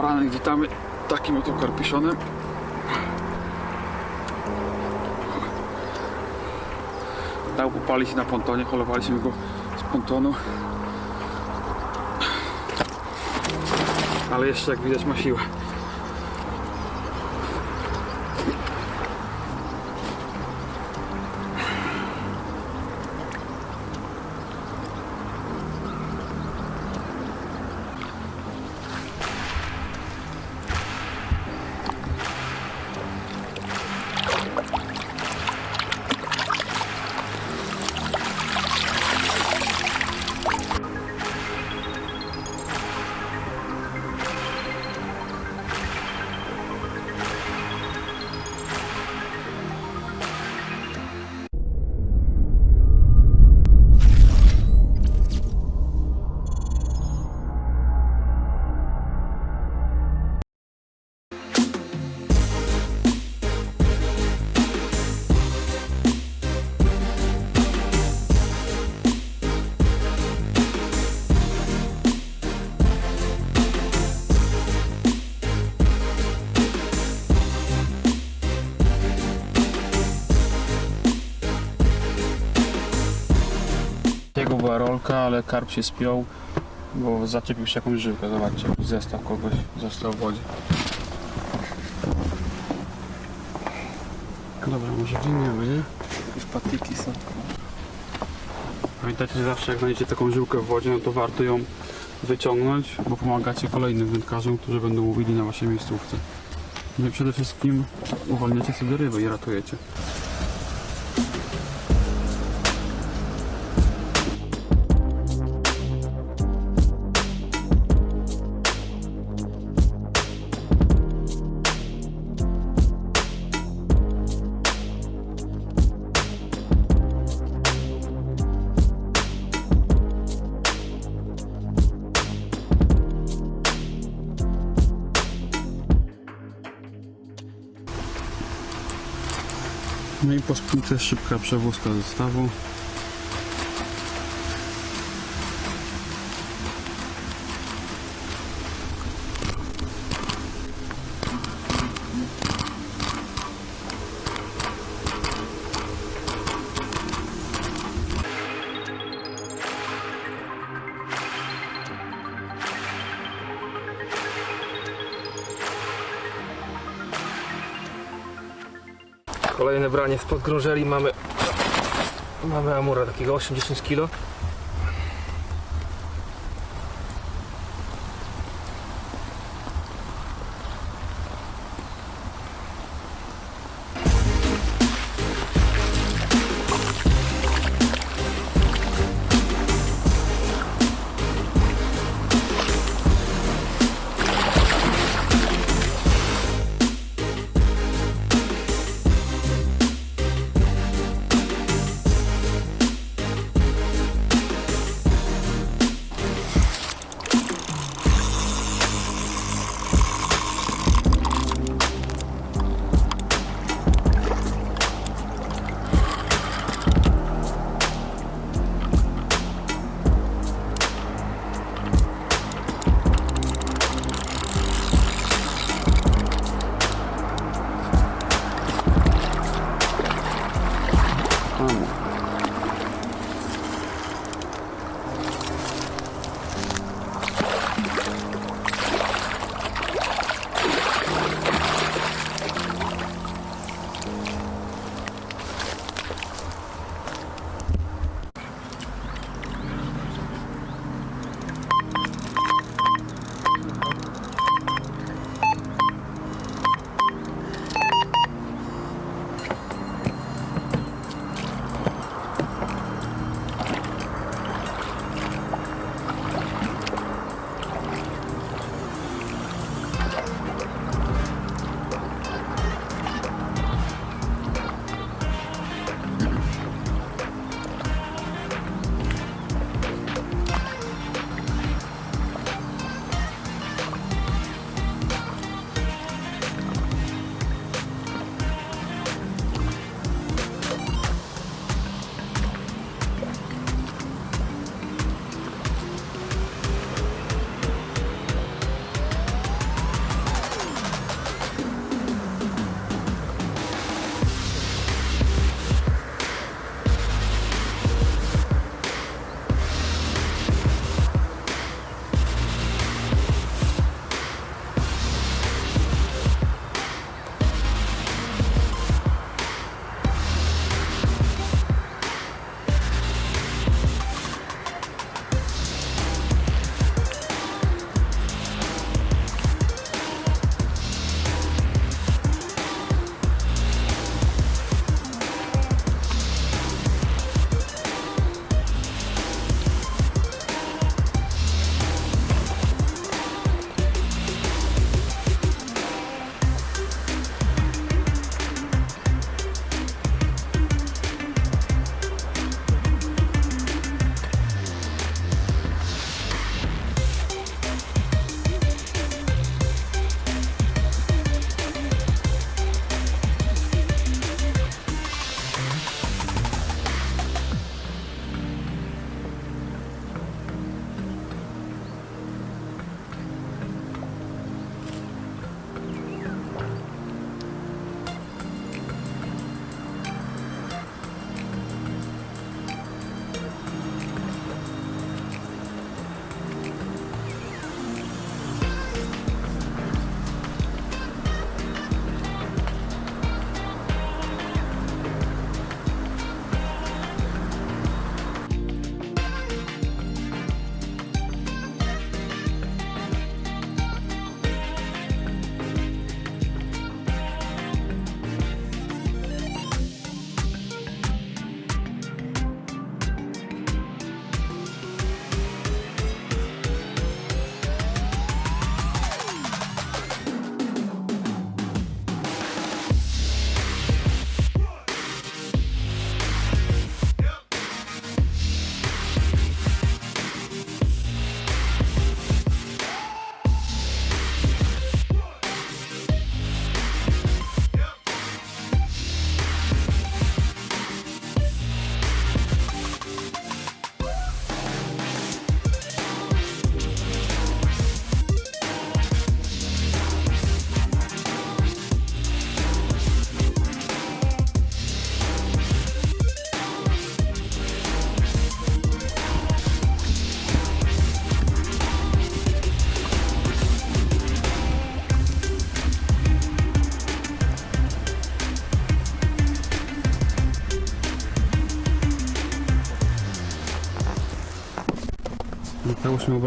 Poranek witamy takim oto karpiszonem. Dał popalić na pontonie, holowaliśmy go z pontonu. Ale jeszcze jak widać ma siłę. Była rolka, ale karp się spiął, bo zaczepił się jakąś żyłkę. Zobaczcie, zestaw kogoś został w wodzie. Dobra, może winiemy, nie? Jakieś patyki są. Pamiętajcie, że zawsze jak znajdziecie taką żyłkę w wodzie, no to warto ją wyciągnąć, bo pomagacie kolejnym wędkarzom, którzy będą łowili na waszej miejscówce. No i przede wszystkim uwalniacie sobie ryby i ratujecie. No i po szybka przewózka zestawu. Kolejne branie spod grążeli mamy mamy amura takiego 80 kg.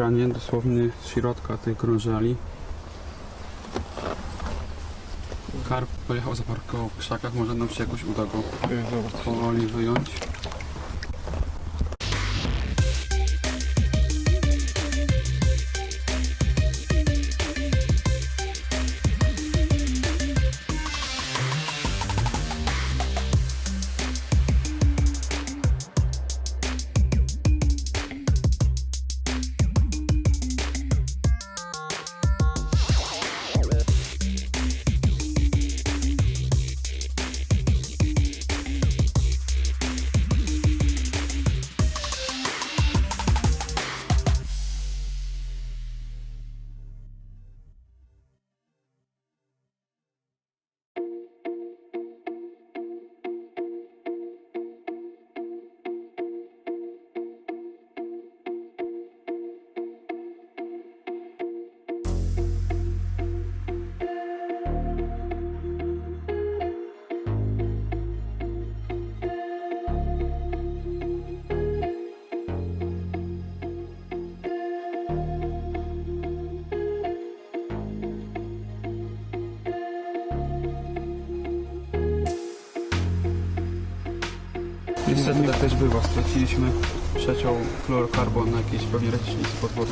Ubranie dosłownie z środka tej krążeli. Karp pojechał, zaparkował w krzakach, może nam się jakoś uda go powoli wyjąć. Niestety też bywa, straciliśmy przeciął fluorokarbon na jakiejś pewnie lecznicy pod wodą.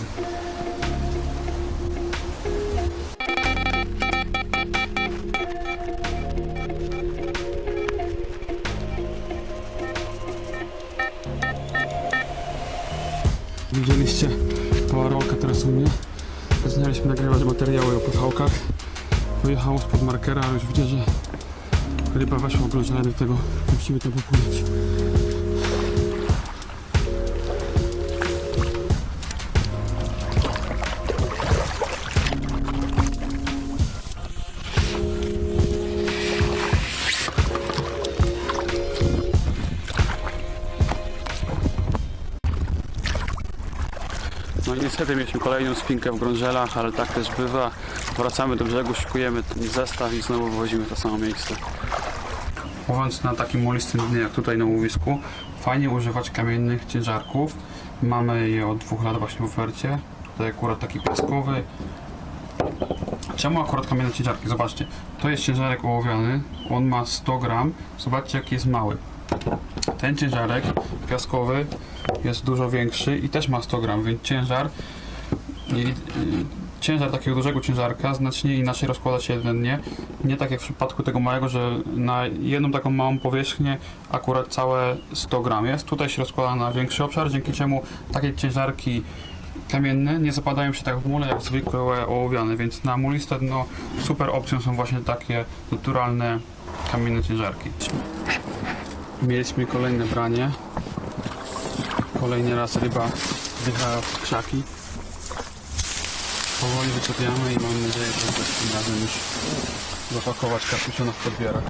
Widzieliście polarolkę teraz u mnie. Zaczynaliśmy nagrywać materiały o PV-kach. Wyjechało spod markera, ale już widzę, że ryba weszła w grożę do tego. Musimy to popłynąć. Niestety mieliśmy kolejną spinkę w grążelach, ale tak też bywa. Wracamy do brzegu, szykujemy ten zestaw i znowu wywozimy to samo miejsce. Mówiąc na takim mulistym dnie jak tutaj na łowisku, fajnie używać kamiennych ciężarków. Mamy je od dwóch lat właśnie w ofercie. Tutaj akurat taki piaskowy. Czemu akurat kamienne ciężarki? Zobaczcie, to jest ciężarek ołowiany, on ma 100 gram. Zobaczcie jaki jest mały. Ten ciężarek piaskowy jest dużo większy i też ma 100 gram, więc ciężar i, y, ciężar takiego dużego ciężarka znacznie inaczej rozkłada się jedynie. Nie tak jak w przypadku tego małego, że na jedną taką małą powierzchnię akurat całe 100 gram jest. Tutaj się rozkłada na większy obszar, dzięki czemu takie ciężarki kamienne nie zapadają się tak w mule jak zwykłe ołowiane, więc na muliste dno super opcją są właśnie takie naturalne kamienne ciężarki. Mieliśmy kolejne branie. Kolejny raz ryba wjechała w krzaki. Powoli wyczepiamy i mam nadzieję, że tym razem już zapakować kapusiona w podbierak.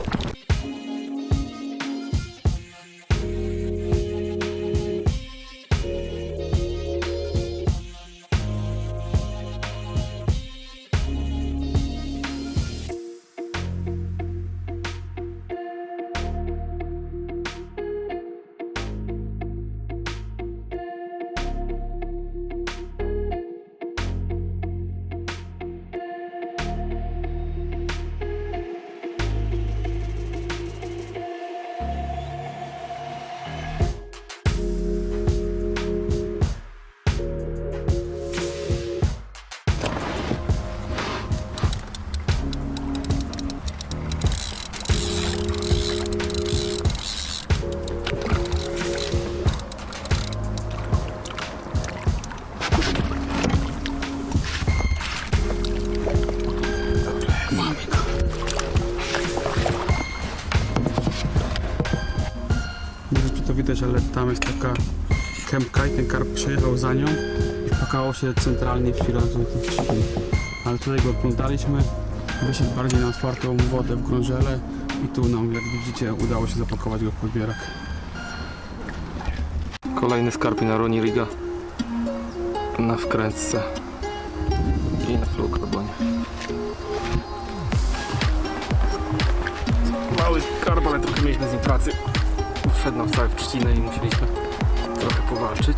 Widać, ale tam jest taka kępka i ten karp przejechał za nią i wpakało się centralnie w trzcin. Ale tutaj go oglądaliśmy, wyszedł bardziej na otwartą wodę w grążele i tu nam, jak widzicie, udało się zapakować go w podbierak. Kolejny skarpie na Roni Riga. Na wkrętce. I na fluorokarbonie. Mały karp, ale trochę mieliśmy z nim pracy. Wszedł nam cały w trzcinę i musieliśmy trochę powalczyć.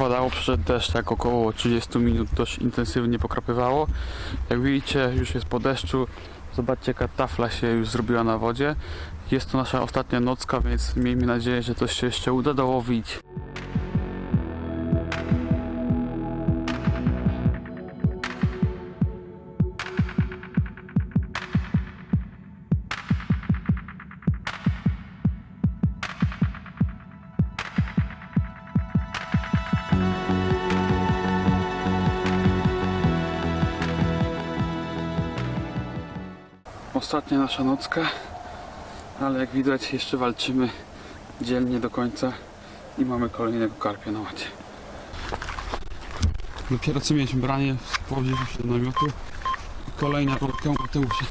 Powadało, przyszedł deszcz, tak około 30 minut dość intensywnie pokropywało. Jak widzicie, już jest po deszczu. Zobaczcie, jaka tafla się już zrobiła na wodzie. Jest to nasza ostatnia nocka, więc miejmy nadzieję, że coś się jeszcze uda dołowić. Ostatnia nasza nocka, ale jak widać jeszcze walczymy dzielnie do końca i mamy kolejnego karpia na ładzie. Dopiero co mieliśmy branie pobliżu się do namiotu. Kolejna rurka Mateusza.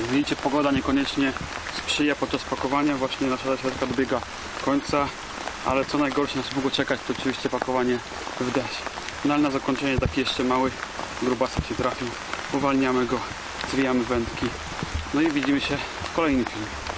Jak widzicie, pogoda niekoniecznie sprzyja podczas pakowania. Właśnie nasza zasiadka dobiega końca, ale co najgorsze nas mogło czekać, to oczywiście pakowanie w deszcz. No ale na zakończenie taki jeszcze mały grubasek się trafił. Uwalniamy go, zwijamy wędki. No i widzimy się w kolejnym filmie.